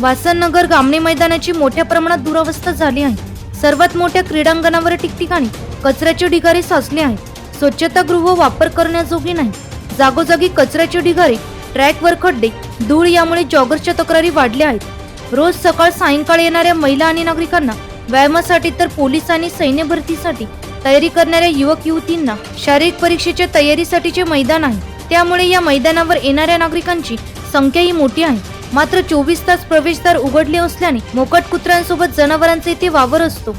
वासननगर गामणे मैदानाची मोठ्या प्रमाणात दुरावस्था झाली आहे. सर्वात मोठ्या क्रीडांगणावर ठिकठिकाणी कचऱ्याचे ढिगारे साचले आहेत. स्वच्छतागृह वापर करण्याजोगी नाही. जागोजागी कचऱ्याचे ढिगारे ट्रॅकवर खड्डे धूळ यामुळे जॉगर्सच्या तक्रारी वाढल्या आहेत. रोज सकाळ सायंकाळ येणाऱ्या महिला आणि नागरिकांना व्यायामासाठी तर पोलीस आणि सैन्य भरतीसाठी तयारी करणाऱ्या युवक युवतींना शारीरिक परीक्षेच्या तयारीसाठीचे मैदान आहे. त्यामुळे या मैदानावर येणाऱ्या नागरिकांची संख्याही मोठी आहे. मात्र चोवीस तास प्रवेशद्वार उघडले असल्याने मोकट कुत्र्यांसोबत जनावरांचा इथे वावर असतो.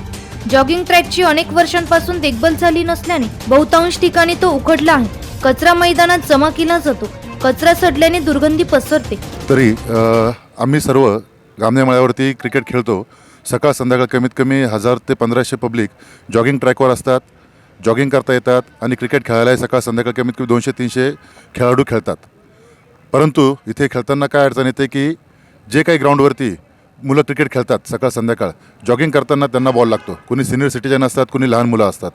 जॉगिंग ट्रॅकची अनेक वर्षांपासून देखभाल झाली नसल्याने बहुतांश ठिकाणी तो उघडला आहे. कचरा मैदानात जमा केला जातो. कचरा सडल्याने दुर्गंधी पसरते. तरी अ, आम्ही सर्व गामणे मळ्यावरती क्रिकेट खेळतो. सकाळ संध्याकाळ कमीत कमी हजार ते पंधराशे पब्लिक जॉगिंग ट्रॅकवर असतात. जॉगिंग करता येतात आणि क्रिकेट खेळायला सकाळ संध्याकाळ कमीत कमी दोनशे तीनशे खेळाडू खेळतात. परंतु इथे खेळताना काय अडचण येते की जे काही ग्राउंडवरती मुलं क्रिकेट खेळतात सकाळ संध्याकाळ जॉगिंग करताना त्यांना बॉल लागतो. कोणी सिनियर सिटीजन असतात कोणी लहान मुलं असतात.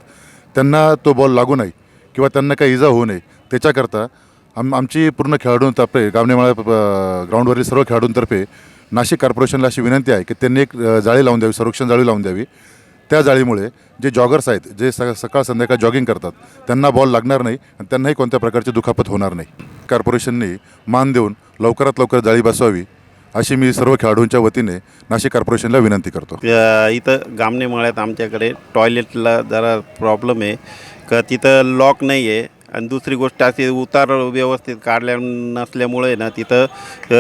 त्यांना तो बॉल लागू नये किंवा त्यांना काही इजा होऊ नये. त्याच्याकरता आम आमची पूर्ण खेळाडूंतर्फे गावणेमाळा ग्राउंडवरील सर्व खेळाडूंतर्फे नाशिक कॉर्पोरेशनला अशी विनंती आहे की त्यांनी एक जाळी लावून द्यावी संरक्षण जाळी लावून द्यावी. त्या जाळीमुळे जे जॉगर्स आहेत जे स सकाळ संध्याकाळ जॉगिंग करतात त्यांना बॉल लागणार नाही आणि त्यांनाही कोणत्या प्रकारची दुखापत होणार नाही. कॉर्पोरेशनने मान देऊन लवकरात लवकर जाळी बसवावी अशी मी सर्व खेळाडूंच्या वतीने नाशिक कॉर्पोरेशनला विनंती करतो. इथं गामणे मळ्यात आमच्याकडे टॉयलेटला जरा प्रॉब्लेम आहे. का तिथं लॉक नाही आहे आणि दुसरी गोष्ट अशी उतार व्यवस्थित काढल्या नसल्यामुळे ना तिथं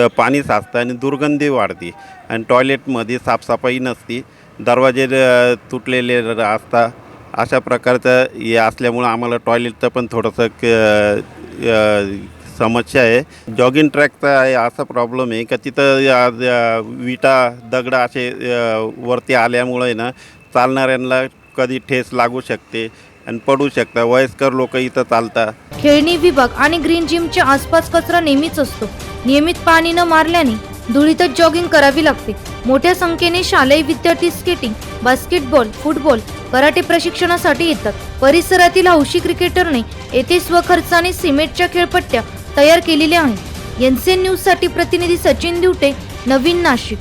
पाणी साचतं आणि दुर्गंधी वाढते. आणि टॉयलेटमध्ये साफसफाई नसती. दरवाजे तुटलेले असता. असतात अशा प्रकारचं हे असल्यामुळं आम्हाला टॉयलेटचं पण थोडंसं क- समस्या आहे. जॉगिंग ट्रॅकचा आहे असा प्रॉब्लेम आहे. का तिथं विटा दगड असे वरती आल्यामुळे ना चालणाऱ्यांना कधी ठेस लागू शकते आणि पडू शकतात वयस्कर लोक इथं चालतात. खेळणी विभाग आणि ग्रीन जिमच्या आसपास कचरा नेहमीच असतो. नियमित पाणी न मारल्याने धुळीतच जॉगिंग करावी लागते. मोठ्या संख्येने शालेय विद्यार्थी स्केटिंग बास्केटबॉल फुटबॉल कराटे प्रशिक्षणासाठी येतात. परिसरातील हौशी क्रिकेटरने येथे स्वखर्चाने सिमेंटच्या खेळपट्ट्या तयार केलेल्या आहेत एन न्यूजसाठी प्रतिनिधी सचिन दिवटे नवीन नाशिक.